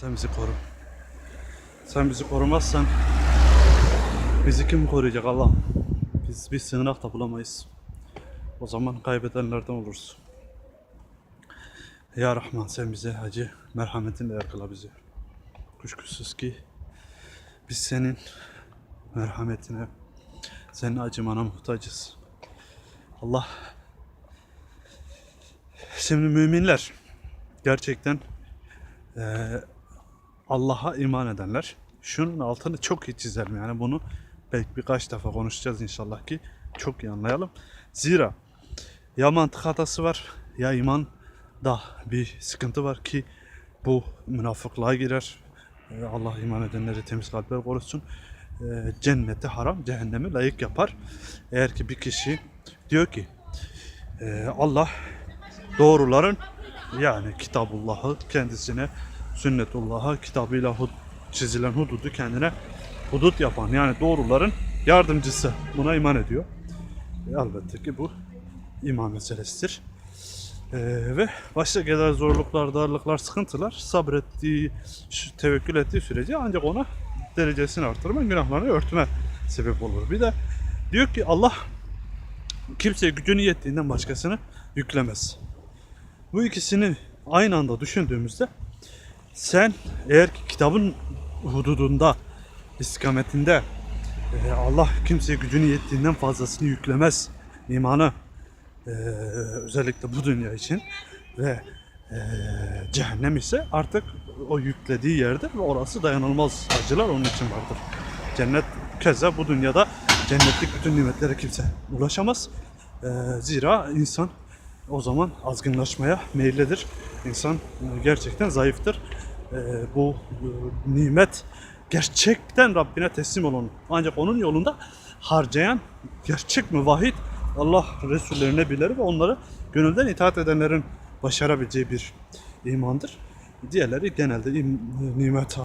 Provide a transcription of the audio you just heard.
Sen bizi koru. Sen bizi korumazsan bizi kim koruyacak Allah'ım? Biz bir sığınak bulamayız. O zaman kaybedenlerden oluruz. Ya Rahman sen bize acı merhametinle yakala bizi. Kuşkusuz ki biz senin merhametine, senin acımana muhtacız. Allah Şimdi müminler gerçekten eee, Allah'a iman edenler şunun altını çok iyi çizelim yani bunu belki birkaç defa konuşacağız inşallah ki çok iyi anlayalım. Zira ya mantık hatası var ya iman da bir sıkıntı var ki bu münafıklığa girer. Ee, Allah iman edenleri temiz kalpler korusun. Ee, Cennete haram, cehenneme layık yapar. Eğer ki bir kişi diyor ki e, Allah doğruların yani Kitabullah'ı kendisine sünnetullah'a kitabıyla hud, çizilen hududu kendine hudut yapan yani doğruların yardımcısı buna iman ediyor. E, elbette ki bu iman meselesidir. E, ve başta gelen zorluklar, darlıklar, sıkıntılar sabrettiği, tevekkül ettiği sürece ancak ona derecesini artırma, günahlarını örtme sebep olur. Bir de diyor ki Allah kimseye gücünü yettiğinden başkasını yüklemez. Bu ikisini aynı anda düşündüğümüzde sen eğer ki kitabın hududunda, istikametinde e, Allah kimseye gücünü yettiğinden fazlasını yüklemez imanı e, özellikle bu dünya için ve e, cehennem ise artık o yüklediği yerde ve orası dayanılmaz acılar onun için vardır. Cennet keza bu dünyada cennetlik bütün nimetlere kimse ulaşamaz. E, zira insan o zaman azgınlaşmaya meyillidir. İnsan gerçekten zayıftır. E, bu e, nimet gerçekten Rabbine teslim olan ancak onun yolunda harcayan gerçek müvahhid Allah Resullerine bilir ve onları gönülden itaat edenlerin başarabileceği bir imandır. Diğerleri genelde im- nimet